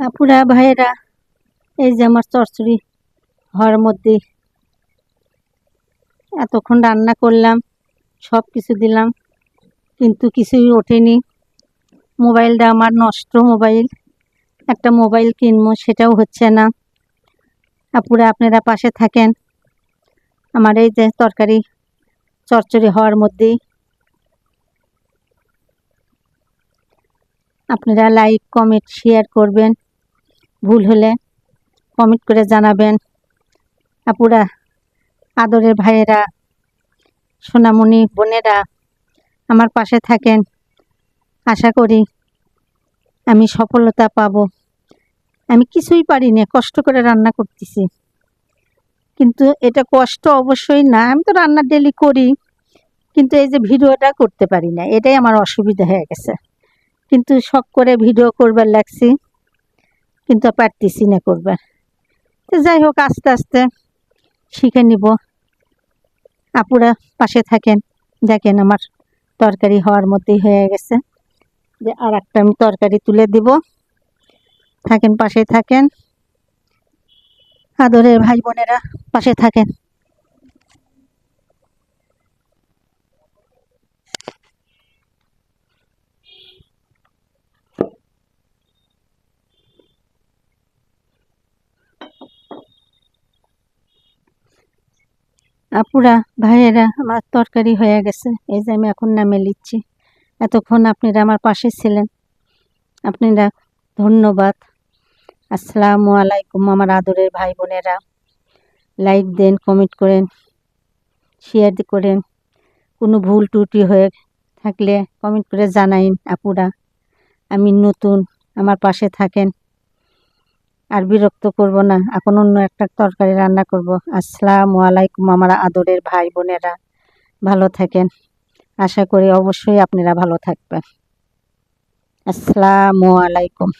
আপুরা, ভাইয়েরা, এই যে আমার চরচড়ি হওয়ার মধ্যে এতক্ষণ রান্না করলাম, সব কিছু দিলাম, কিন্তু কিছুই ওঠেনি। মোবাইলটা আমার নষ্ট মোবাইল, একটা মোবাইল কিনবো সেটাও হচ্ছে না। আপুরা, আপনারা পাশে থাকেন। আমার এই যে তরকারি চরচড়ি হওয়ার মধ্যেই আপনারা লাইক, কমেন্ট, শেয়ার করবেন। ভুল হলে কমেন্ট করে জানাবেন। আপুরা, আদরের ভাইয়েরা, সোনামণি, বোনেরা, আমার পাশে থাকেন। আশা করি আমি সফলতা পাব। আমি কিছুই পারি না কষ্ট করে রান্না করতেছি। কিন্তু এটা কষ্ট অবশ্যই না, আমি তো রান্না ডেলি করি, কিন্তু এই যে ভিডিওটা করতে পারি না, এটাই আমার অসুবিধা হয়ে গেছে। কিন্তু শখ করে ভিডিও করবার লাগছি। কিন্তু পারতেছি না করবে। তো যাই হোক, আস্তে আস্তে শিখে নিব। আপুরা পাশে থাকেন, দেখেন আমার তরকারি হওয়ার মতোই হয়ে গেছে। যে আর একটা আমি তরকারি তুলে দিব। থাকেন, পাশে থাকেন। আদরের ভাই বোনেরা পাশে থাকেন। আপুরা, ভাইয়েরা আমার তরকারি হয়ে গেছে। এই যে আমি এখন নামে নিচ্ছি। এতক্ষণ আপনারা আমার পাশে ছিলেন। আপনারা ধন্যবাদ। আসসালামু আলাইকুম আমার আদরের ভাই বোনেরা। লাইক দেন, কমেন্ট করেন, শেয়ার করেন। কোনো ভুল ত্রুটি হয়ে থাকলে কমেন্ট করে জানাইন আপুরা। আমি নতুন, আমার পাশে থাকেন। আর বিরক্ত করব না। এখন অন্য একটা তরকারি রান্না করব। আসসালামু আলাইকুম আমার আদরের ভাই বোনেরা। ভালো থাকেন। আশা করি অবশ্যই আপনারা ভালো থাকবেন। আসসালামু আলাইকুম।